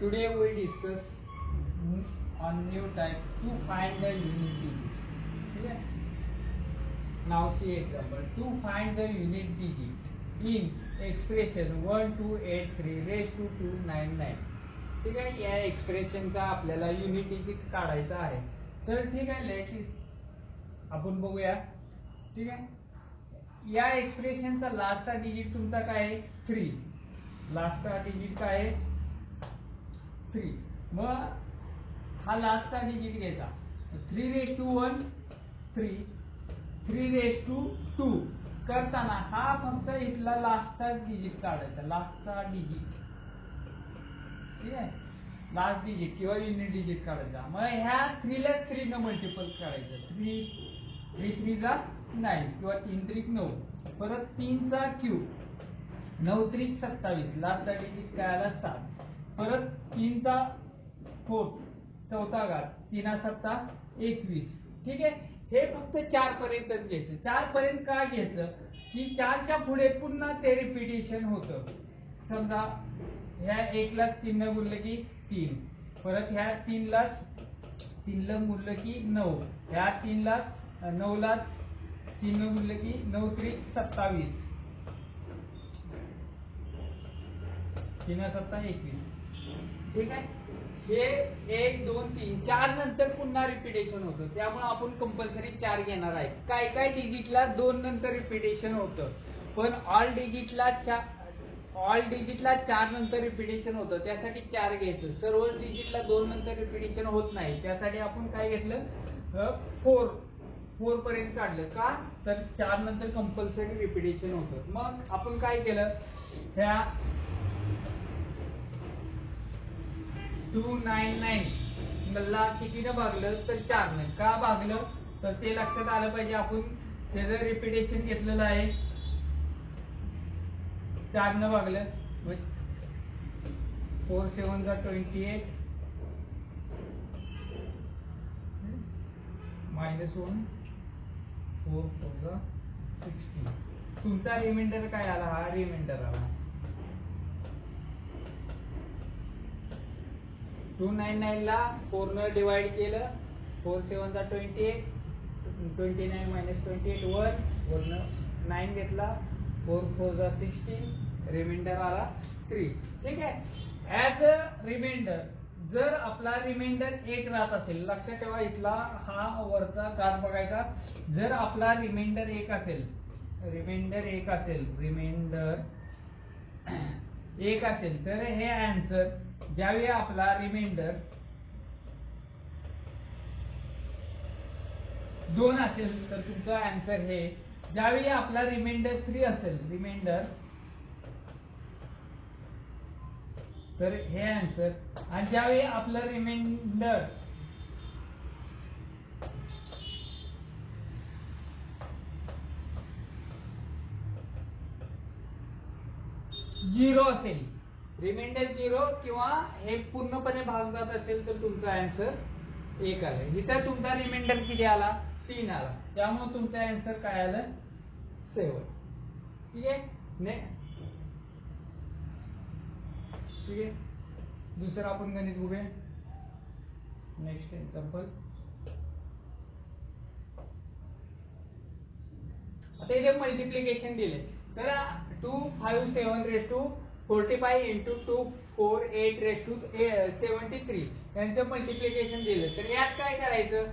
Today we discuss on new type to find the unit digit. Now see example. To find the unit digit in expression one two eight three raise to two nine nine ठीक आहे या एक्सप्रेशनचा आपल्याला unit digit काढायचा आहे तर ठीक आहे late आपण बघूया ठीक आहे या एक्सप्रेशनचा लास्टचा डिजिट तुमचा काय आहे थ्री लास्टचा डिजिट काय आहे थ्री मग हा लास्टचा डिजिट घ्यायचा. Three raise to one three three raise to two करताना हा फक्त इथला लास्टचा डिजिट काढायचा. लास्टचा डिजिट ठीक आहे? लास्ट डिजिट किंवा युनिट डिजिट काढायचा. मग ह्या थ्रीला थ्री न मल्टिपल काढायचं. थ्री थ्री थ्रीचा नाईन किंवा तीन त्रिक नऊ. परत तीनचा क्यू नऊ त्रिक सत्तावीस. लास्टचा डिजिट काय आला सात. परत तीनचा फोर चौथा घात तीना सत्ता एकवीस. ठीक आहे? हे फक्त चार पर्यंतच घ्यायचं. चार पर्यंत काय घ्यायचं? की चारच्या पुढे पुन्हा ते रिपिटेशन होतं. समजा ह्या एकला तीन बोललं की तीन. परत ह्या तीनलाच तीनला गुणलं की नऊ. ह्या तीनलाच नऊलाच तीन गुणलं की नऊ त्रिक सत्तावीस. तीन सत्ता एकवीस. ठीक आहे? हे एक दोन तीन चार नंतर पुन्हा रिपिटेशन होतं. त्यामुळे आपण कंपल्सरी चार घेणार आहे काय काय डिजिटला दोन नंतर रिपिटेशन होतं? पण ऑल डिजिटला चार ऑल डिजिटला चार नंतर रिपिटेशन होतं. त्यासाठी चार घ्यायचं. सर्व डिजिटला दोन नंतर रिपिटेशन होत नाही. त्यासाठी आपण काय घेतलं? फोर फोर पर्यंत काढलं. का? तर चार नंतर कंपल्सरी रिपिटेशन होतं. मग आपण काय केलं? ह्या टू नाईन नाईन ला कितीनं भागलं तर चारनं. का भागलं? तर ते लक्षात आलं पाहिजे आपण. त्याचं रिपिटेशन घेतलेलं आहे. चारनं भागलं. फोर सेवन जा twenty eight minus one four four जा सिक्स्टी तुमचा रिमाइंडर काय आला? हा रिमाइंडर आला. टू नाईन नाईन ला फोर न डिवाइड केलं. फोर सेवन चा twenty eight twenty nine minus twenty eight one one nine घेतला. फोर फोर जा सिक्स्टीन रिमाइंडर आला थ्री ठीक आहे? ऍज अ रिमाइंडर जर आपला रिमाइंडर एक राहत असेल लक्षात ठेवा इथला हा वरचा कार बघायचा. जर आपला रिमाइंडर एक असेल रिमाइंडर एक असेल रिमाइंडर एक असेल तर हे आन्सर ज्यावेळी आपला रिमाइंडर दोन असेल तर तुमचं आन्सर हे ज्यावेळी आपला रिमाइंडर थ्री असेल रिमाइंडर तर हे आन्सर आणि ज्यावेळी आपलं रिमाइंडर झिरो असेल रिमाइंडर झिरो किंवा हे पूर्णपणे भागतात असेल तर तुमचा आन्सर एक आला. इथं तुमचा रिमाइंडर किती आला? तीन आला. त्यामुळे तुमचा आन्सर काय आलं? सेवन ठीक आहे? ने ठीक आहे? दुसरं आपण गणित बघूया. नेक्स्ट एक्झाम्पल आता इथे मल्टिप्लिकेशन दिले तर two five seven raise to forty five into two four eight raise to seventy three यांचं मल्टिप्लिकेशन दिलं. तर यात काय करायचं?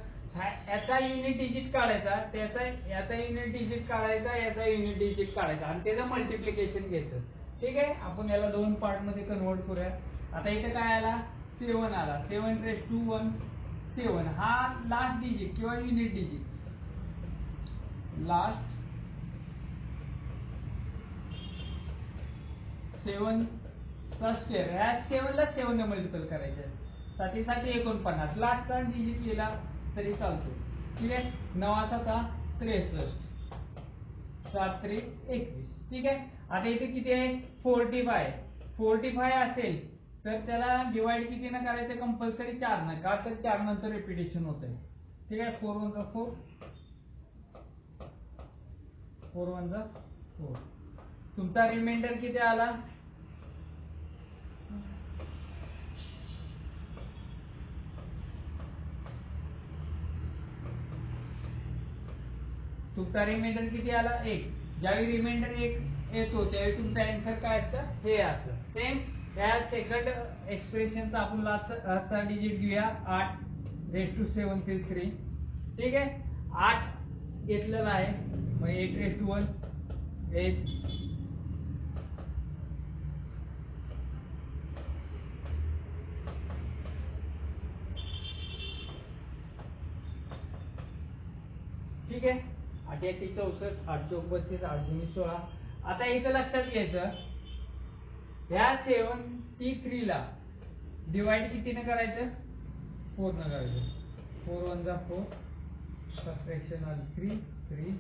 याचा युनिट डिजिट काढायचा त्याचा याचा युनिट डिजिट काढायचा याचा युनिट डिजिट काढायचा. आणि त्याचं मल्टिप्लिकेशन घ्यायचं. ठीक आहे? आपण याला दोन पार्टमध्ये कन्वर्ट करूया. आता इथे काय आला? सेवन आला. Seven raise to one seven हा लास्ट डिजिट किंवा युनिट डिजिट लास्ट सेवन चा स्क्वेअर ह्या सेवनला सेवन मल्टिपल करायचं साठी साठी एकोणपन्नास. लास्टचा डिजिट लिहिला तरी चालतो ठीक आहे? नवा सता त्रेसष्ट. सात त्रे एकवीस. ठीक आहे? आता इथे किती आहे? फोर्टी फाय फोर्टी फाय असेल तर त्याला डिवाइड कितीनं करायचं? कंपल्सरी चार न. का तर चार नंतर रिपिटेशन होत आहे ठीक आहे? फोर वन जा फोर फोर वन जा फोर तुमचा रिमाइंडर किती आला? तुमचा रिमाइंडर किती आला? एक. ज्यावेळी रिमाइंडर एक येतो त्यावेळी तुमचा अँसर काय असतं? हे असतं. सेम त्या सेकंड एक्सप्रेशनचा आपण लास्टचा डिजिट घेऊया. आठ raise to seven three three ठीक आहे? आठ घेतलेला आहे. मग eight raise to one eight ठीक आहे? अठ्याऐंशी चौसष्ट आठ चौक बत्तीस आठ दोन्ही सोळा. आता इथं लक्षात घ्यायचं. ह्या सेवन टी थ्री ला डिवाइड कितीने करायचं? फोर न करायचं. फोर वन जा फोर सबट्रॅक्शन आली थ्री थ्री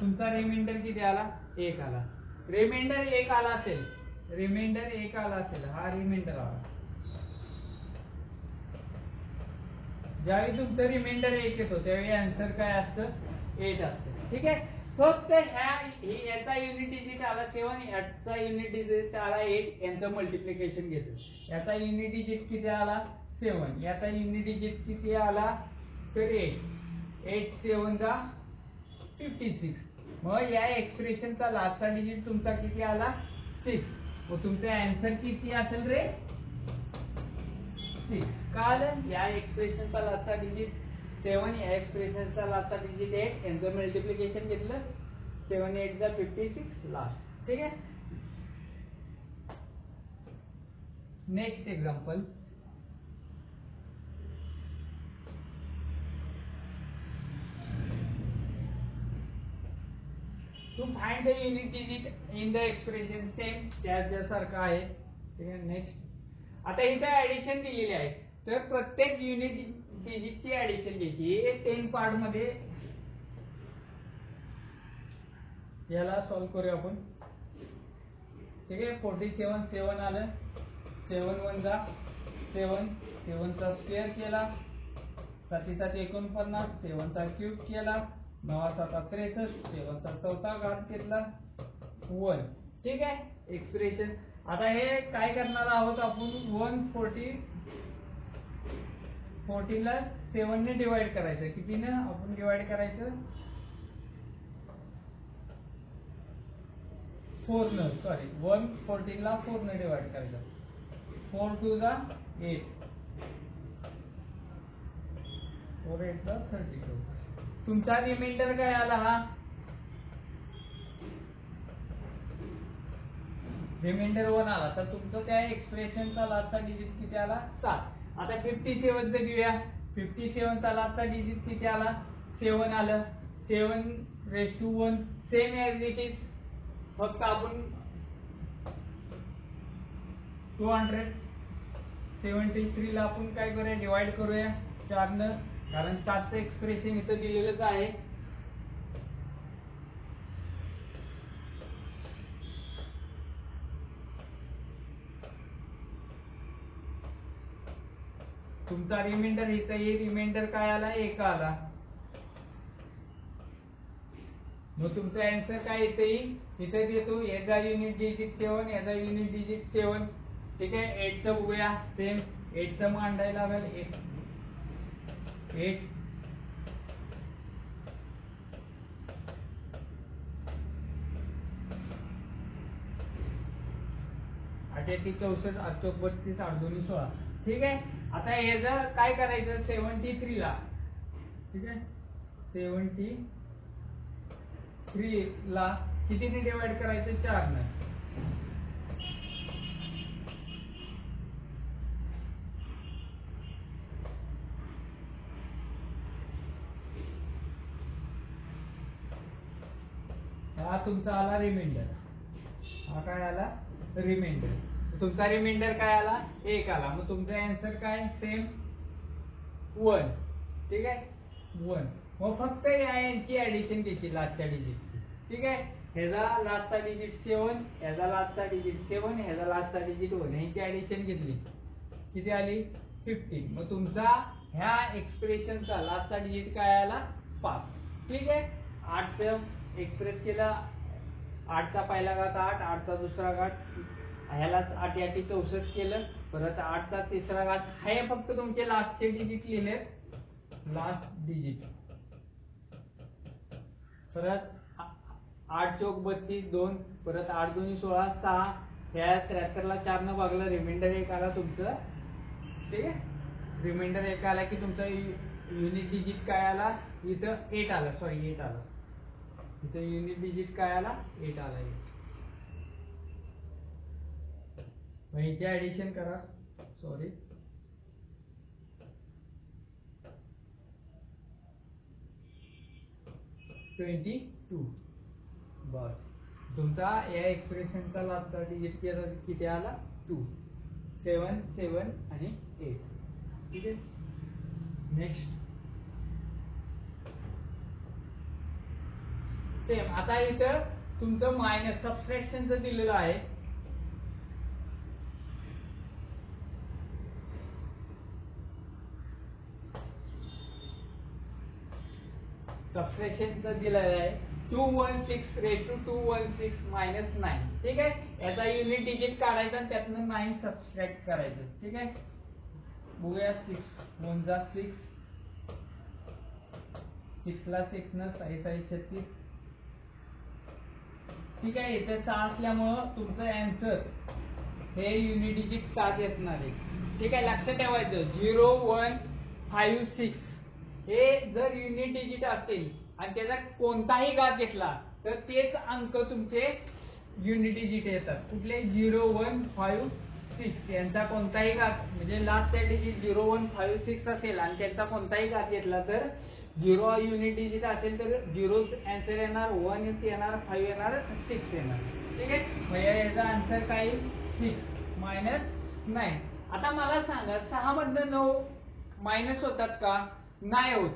तुमचा रिमाइंडर किती आला? एक आला. रिमाइंडर एक आला असेल. रिमाइंडर एक आला असेल. हा रिमाइंडर आला. ज्यावेळी तुमचं रिमाइंडर एक येतो त्यावेळी आन्सर काय असतं? एट असतं. ठीक आहे? फक्त ह्या याचा युनिट डिजिट आला सेवन याचा युनिट डिजिट आला एट यांचं मल्टिप्लिकेशन घेतो. याचा युनिट डिजिट किती आला? सेवन याचा युनिट डिजिट किती आला? तर एट एट सेवन जा फिफ्टी सिक्स मग या एक्सप्रेशनचा लास्टचा डिजिट तुमचा किती आला? सिक्स व तुमचा अँसर किती असेल रे? सिक्स कळालं या एक्सप्रेशनचा लास्टचा डिजिट सेवन या एक्सप्रेशनचा लास्टचा डिजिट एट यांचं मल्टिप्लिकेशन घेतलं सेवन एट जा फिफ्टी सिक्स लास्ट ठीक आहे? Next example to find the unit digit in the expression same त्याच्यासारखं आहे. ठीक आहे? नेक्स्ट आता इथे ऍडिशन दिलेली आहे. तर प्रत्येक युनिट डिजिटची ऍडिशन घ्यायची. टेन पार्टमध्ये याला सॉल्व्ह करूया आपण. ठीक आहे? फोर्टी सेवन सेवन आलं. सेवन वन जा. सेवन सेवनचा स्क्वेअर केला. साती साती एकोणपन्नास सेवनचा क्यूब केला. नवा साता त्रेसष्ट सेवनचा चौथा घात घेतला. वन ठीक आहे? एक्सप्रेशन आता हे काय करणार आहोत आपण? वन फोर्टी फोर्टीला सेवन ने डिवाइड करायचं. कितीनं आपण डिवाइड करायचं? फोर न सॉरी वन फोर्टीनला फोर ने डिवाइड करायचं. फोर टू जा एट फोर एट जा थर्टी टू तुमचा रिमाइंडर काय आला हा? रिमाइंडर वन आला. तर तुमचं त्या एक्सप्रेशनचा लास्टचा डिजिट किती आला? सात. आता फिफ्टी सेवनचं घेऊया. फिफ्टी सेवनचा लास्टचा डिजिट किती आला? सेवन आलं. Seven raise to one same as it is फक्त आपण टू हंड्रेड सेवन्टी थ्रीला आपण काय करूया? डिवाइड करूया. चारनं कारण सातचं एक्सप्रेशन इथं दिलेलंच आहे. तुमचा रिमाइंडर इथं येईल रिमाइंडर काय आला? एक आला. मग तुमचा अँसर काय इथे येईल इथे देतो याचा युनिट डिजिट सेवन याचा युनिट डिजिट सेवन ठीक आहे? एटचं बघूया सेम एटचं मांडायला लागेल एट एट आठ चौसष्ट आठ बत्तीस आठ दोन्ही सोळा. ठीक आहे? आता याचं काय करायचं? सेवन्टी थ्री ला. ठीक आहे? सेवन्टी थ्री ला कितीने डिवाइड करायचं? चार न हा तुमचा आला रिमाइंडर हा काय आला? रिमाइंडर तुमचा रिमाइंडर काय आला? एक आला. मग तुमचा अँसर काय? सेम वन ठीक आहे? वन मग फक्त या यांची ऍडिशन घ्यायची लास्टच्या डिजिटची ठीक आहे? ह्याचा लास्टचा डिजिट सेवन ह्याचा लास्टचा डिजिट सेवन ह्याचा लास्टचा डिजिट वन ह्यांची ऍडिशन घेतली. किती आली? फिफ्टीन मग तुमचा ह्या एक्सप्रेशनचा लास्टचा डिजिट काय आला? पाच. ठीक आहे? आठचं एक्सप्रेस केला. आठचा पहिला घात आठ आठचा दुसरा घाट ह्याला आठ याटी चौसष्ट केलं. परत आठचा तिसरा घात हे फक्त तुमचे लास्टचे डिजिट लिहिले लास्ट डिजिट परत आठ चौक बत्तीस दोन. परत आठ दोन्ही सोळा सहा. ह्या त्र्याहत्तरला न भागलं रिमाइंडर एक आला तुमचं. ठीक आहे? रिमाइंडर एक आला की तुमचं युनिट डिजिट काय आला? इथं एट आला. सॉरी एट आला. इथं युनिट डिजिट काय आला? एट आला एट मग इथे ऍडिशन करा. सॉरी ट्वेंटी टू बर. तुमचा या एक्सप्रेशनचा लास्टचा डिजिट किती आला? टू सेवन सेवन आणि एट ठीक आहे? नेक्स्ट सेम आता इथं तुमचं मायनस सबस्ट्रॅक्शनचं दिलेलं आहे. सबस्ट्रॅक्शनचं दिलेलं आहे two one six raise to two one six minus nine ठीक आहे? याचा युनिट डिजिट काढायचा आणि त्यातनं नाईन सबस्ट्रॅक्ट करायचं. ठीक आहे? बघूया सिक्स वन जा सिक्स सिक्सला सिक्स न साई साई छत्तीस. ठीक आहे? इथे सहा असल्यामुळं तुमचं अँसर हे युनिट डिजिट सात असणार आहे ठीक आहे? लक्षात ठेवायचं. झिरो वन फाईव्ह सिक्स हे जर युनिट डिजिट असतील आणि त्याचा कोणताही घात घेतला तर तेच अंक तुमचे युनिट डिजिट येतात. कुठले? Zero one five six. यांचा कोणताही घात म्हणजे लास्टचा digit zero one five six असेल आणि त्यांचा कोणताही घात घेतला तर झिरो युनिट डिजिट असेल तर झिरो अँसर येणार वन येणार फाईव्ह येणार सिक्स येणार. ठीक आहे? मग याचा आन्सर काय? येईल सिक्स मायनस नाईन आता मला सांगा सहा मधनं नऊ मायनस होतात का? नाही होत.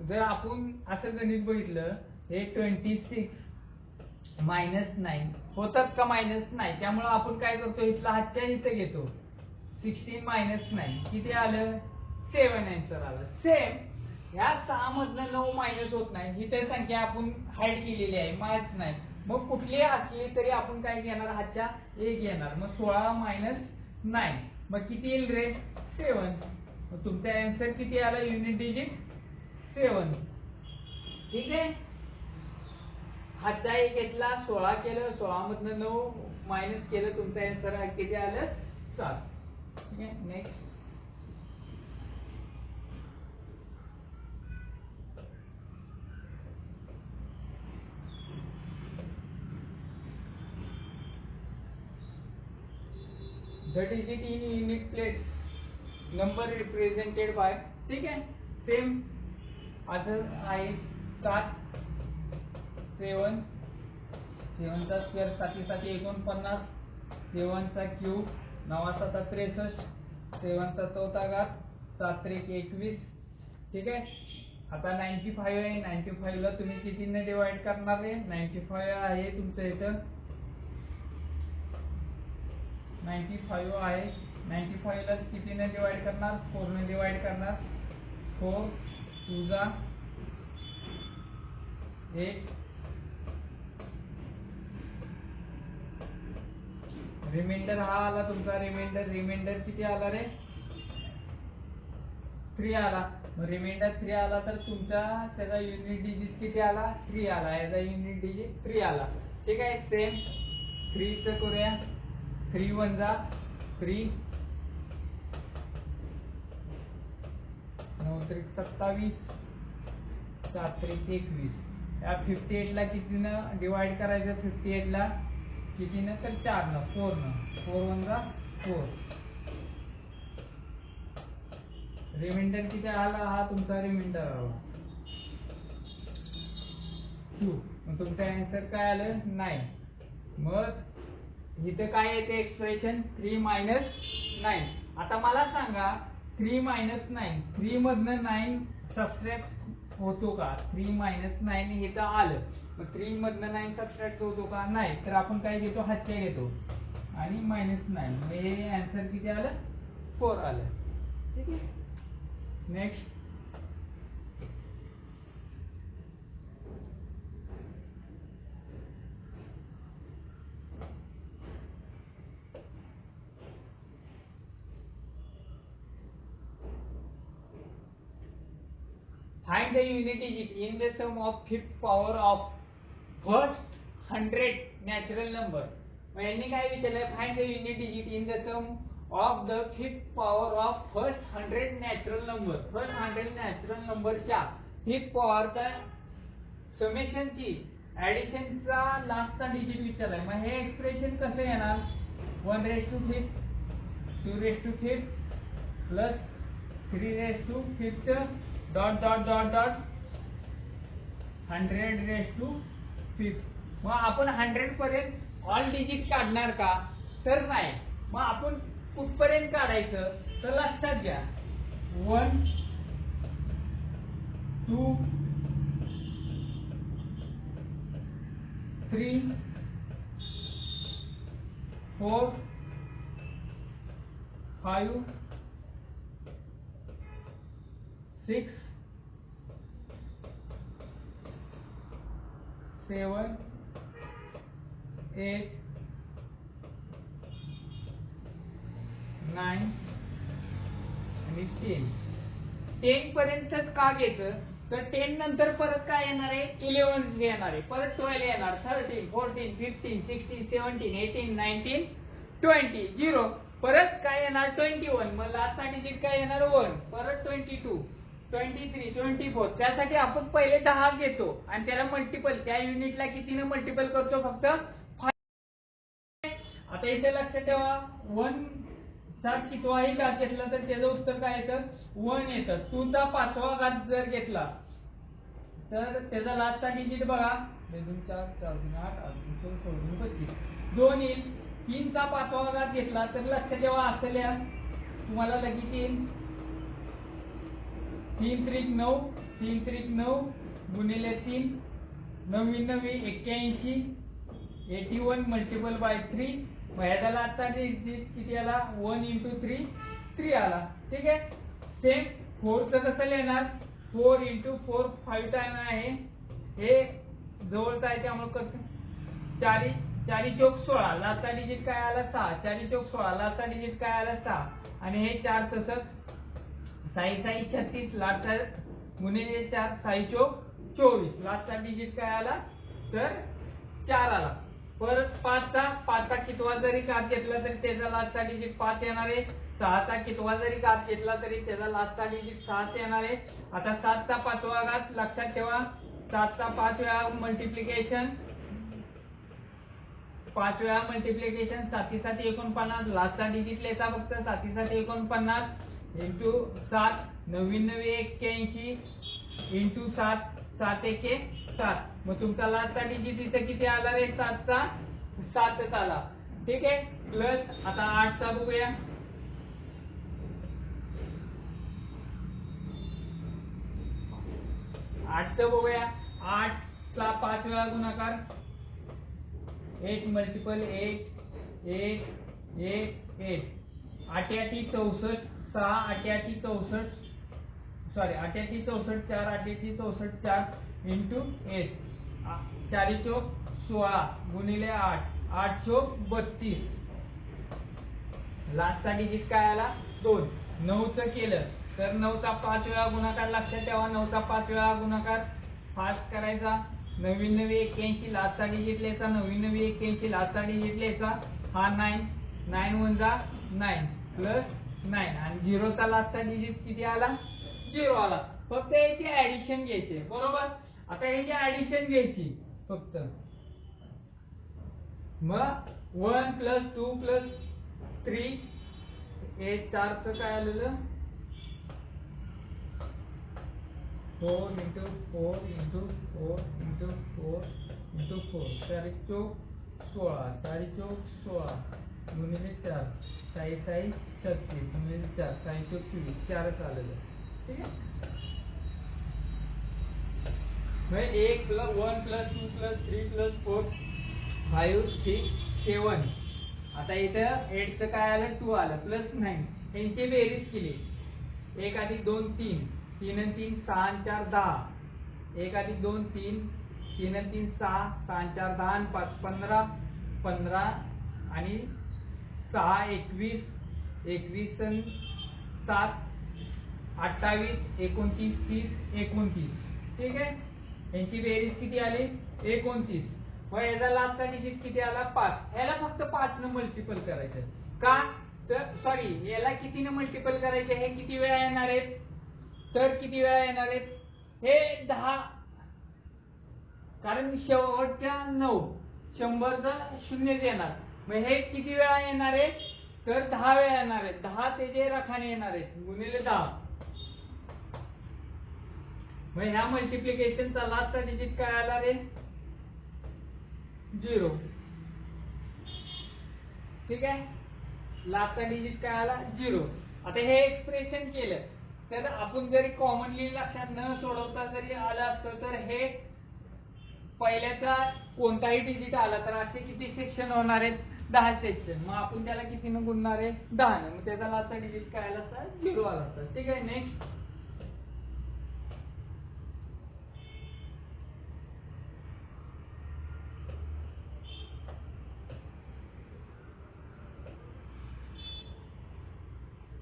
जर आपण असं गणित बघितलं हे ट्वेंटी सिक्स मायनस नाईन होतात का मायनस नाही त्यामुळं आपण काय करतो इथला हातच्या इथं घेतो. सिक्स्टीन मायनस नाईन किती आलं? सेवन आन्सर आलं. सेम ह्या सहा मधनं नऊ मायनस होत नाही. ही तर संख्या आपण हाईड केलेली आहे. माहीत नाही. मग कुठली असली तरी आपण काय घेणार? हातच्या एक घेणार. मग सोळा मायनस नाईन मग किती येईल रे? सेवन तुमचा आन्सर किती आला? युनिट डिजिट सेवन ठीक आहे? हातचा एक घेतला. सोळा केलं. सोळा मधनं नऊ मायनस केलं. तुमचा आन्सर किती आलं? सात. ठीक आहे? Next the digit in unit place. Number represented by ठीक आहे? सेम असं आहे. सात सेवन सेवनचा स्क्वेअर साती साती एकोणपन्नास सेवनचा क्यूब नवा साता त्रेसष्ट सेवनचा चौथा घात सात त्रिक एकवीस. ठीक आहे? आता नाईन्टी फाईव्ह आहे. नाईन्टी फाईव्हला तुम्ही कितीने डिवाइड करणार आहे? नाईन्टी फाईव्ह आहे तुमचं इथं. नाईन्टी फाईव्ह आहे. नाईन्टी फाईव्हला कितीने डिवाइड करणार? फोरने डिवाइड करणार. फोर टूजा एट रिमाइंडर हा आला तुमचा. रिमाइंडर रिमाइंडर किती आला रे? थ्री आला. मग रिमाइंडर थ्री आला तर तुमचा त्याचा युनिट डिजिट किती आला? थ्री आला. याचा युनिट डिजिट थ्री आला. ठीक आहे? सेम थ्रीचं करूया. थ्री वन जा. थ्री नऊ त्रिक सत्तावीस सात त्रिक एकवीस. या फिफ्टी एटला कितीनं डिवाइड करायचं? फिफ्टी एटला कितीनं? तर चारनं फोरनं. फोर वन जा फोर. रिमाइंडर किती आला? हा तुमचा रिमाइंडर आला टू मग तुमचा अँसर काय आलं? नाईन मग इथं काय येते? एक्सप्रेशन थ्री मायनस नाईन आता मला सांगा थ्री मायनस नाईन. थ्री मधनं नाईन सबस्ट्रॅक्ट होतो का? थ्री मायनस नाईन इथं आलं. मग थ्री मधनं नाईन सबस्ट्रॅक्ट होतो का? नाही. तर आपण काय घेतो? हातच्या घेतो. आणि मायनस नाईन. हे आन्सर किती आलं? फोर आलं. ठीक आहे? Next Find the unit digit in the sum of fifth power of first hundred natural number. मग यांनी काय विचारलंय find the unit digit in the sum of the fifth power of first hundred natural number first hundred natural नंबरच्या fifth पॉवरचा समेशनची ऍडिशनचा लास्टचा digit विचारलाय. मग हे एक्सप्रेशन कसं येणार? One raise to fifth two raise to fifth plus three raise to fifth dot dot dot dot hundred raise to fifth मग आपण हंड्रेड पर्यंत ऑल डिजिट काढणार का? तर नाही. मग आपण कुठपर्यंत काढायचं? तर लक्षात घ्या. One two three four five six seven eight nine आणि टेन. टेन पर्यंतच का घ्यायचं तर टेन नंतर परत काय येणार आहे? इलेव्हन येणार आहे. परत ट्वेल्व येणार. Thirteen fourteen fifteen sixteen seventeen eighteen nineteen twenty zero. परत काय येणार? Twenty one. मग लास्ट डिजिट काय येणार? वन. परत twenty two. Twenty three twenty four. त्यासाठी आपण पहिले दहा घेतो आणि त्याला मल्टिपल त्या युनिटला कितीने मल्टिपल करतो फक्त? आता इथे लक्षात ठेवा. वन चा कितवाही घात घेतला तर त्याचं उत्तर काय येतं? वन येतं. टू चा पाचवा घात जर घेतला तर त्याचा लास्टचा डिजिट बघा. दोन चार चार दोन आठ आठ दोन पस्तीस दोन येईल. तीनचा पाचवा घात घेतला तर लक्षात ठेवा असं तुम्हाला लगेच येईल. तीन त्रिक नऊ तीन त्रिक नऊ गुणिले तीन नवी नवी एक्क्याऐंशी eighty one multiple by three मग ह्याचा आता किती आला? वन इंटू थ्री थ्री आला. ठीक आहे? सेम फोरचं कसं लिहिणार? Four into four five time आहे. हे जवळचं आहे त्यामुळे कसं चारी चारी चौक सोळा लाचा डिजिट काय आला? सहा. चारी चौक सोळा लाचा डिजिट काय आला? सहा. आणि हे चार तसंच साई साई छत्तीस लास्टचा गुणिले चार साई चौक चोवीस. लास्टचा डिजिट काय आला? तर चार आला. परत पाचचा पाचचा कितवा जरी कात घेतला तरी त्याचा लास्टचा डिजिट पाच येणार आहे. सहाचा कितवा जरी घात घेतला तरी त्याचा लास्टचा डिजिट सात येणार आहे. आता सातचा पाचवा घात लक्षात ठेवा. सातचा पाच वेळा मल्टिप्लिकेशन पाच वेळा मल्टिप्लिकेशन साती साती एकोणपन्नास लास्टचा डिजिट लिहायचा फक्त साती साती एकोणपन्नास. इंटू सात नवीन नवी एक्क्याऐंशी इंटू सात सात एक सात. मग तुमचा लास्टचा डिजिट इथं किती आला रे? सातचा? सातच आला. ठीक आहे? प्लस आता आठचा बघूया. आठचं बघूया. आठला पाच वेळा गुणाकार. Eight multiple eight eight eight eight आट्याटी चौसष्ट. सहा आट्याटी चौसष्ट सॉरी आट्याटी चौसष्ट चार आट्याटी चौसष्ट चार इंटू एट चारी चौक सोळा गुणिले आठ आठ चौक बत्तीस. लास्टचा डिजिट काय आला? दोन. नऊचं केलं. तर नऊचा पाच वेळा गुणाकार लक्षात ठेवा. नऊचा पाच वेळा गुणाकार फास्ट करायचा. नवीन नवी एक्क्याऐंशी लास्टचा डिजिट लिहायचा. नवीन नवी एक्क्याऐंशी लास्टचा डिजिट लिहायचा. हा नाईन नाईन वन जा नाईन प्लस नाही आणि झिरोचा लास्टचा डिजिट किती आला? झिरो आला. फक्त याची ऍडिशन घ्यायची बरोबर? आता याची ऍडिशन घ्यायची फक्त. मग one plus two plus three हे चारचं काय आलेलं? Four into four into four into four into four चारी चौक सोळा चारी चौक सोळा. गुणिले चार. साई साई. छत्तीस म्हणजे चार साई चौक चोवीस चारच आलेलं ठीक आहे? म्हणजे एक plus one plus two plus three plus four five six seven आता इथं एटचं काय आलं? टू आलं. प्लस नाईन यांची बेरीज केली. एक अधिक दोन तीन. तीन आणि तीन सहा आणि चार दहा. एक अधिक दोन तीन. तीन आणि तीन सहा. सहा आणि चार दहा आणि पाच पंधरा. पंधरा आणि सहा एकवीस. एकवीस सात अठ्ठावीस एकोणतीस तीस एकोणतीस. ठीक आहे? यांची बेरीज किती आली? एकोणतीस. व याचा लास्टचा डिजिट किती आला? पाच. याला फक्त पाच न मल्टिपल करायचं. का? तर सॉरी याला किती न मल्टिपल करायचे? हे किती वेळा येणार आहेत? तर किती वेळा येणार आहेत? हे दहा. कारण शेवटच्या नऊ. शंभरचा शून्यच येणार मग हे किती वेळा येणार आहे तर दहा वेळा येणार आहेत. दहा तेजे रखाने येणार आहेत. गुणिले दहा. मग ह्या मल्टिप्लिकेशनचा लास्टचा डिजिट काय आला रे? झिरो ठीक आहे? लास्टचा डिजिट काय आला? झिरो आता हे एक्सप्रेशन केलं. तर आपण जरी कॉमनली लक्षात न सोडवता जरी आलं असतं तर हे पहिल्याचा कोणताही डिजिट आला तर असे किती सेक्शन होणार आहेत? दहा सेक्शन. मग आपण त्याला किती न गुणणार? आहे दहा मग त्याचा लास्टचा डिजिट काय आला असता झिरो आला असता ठीक आहे next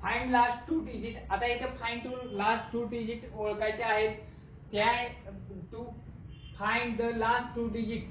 fine last two digit आता इथे fine two last two digit ओळखायचे आहेत. त्या two fine the last two digit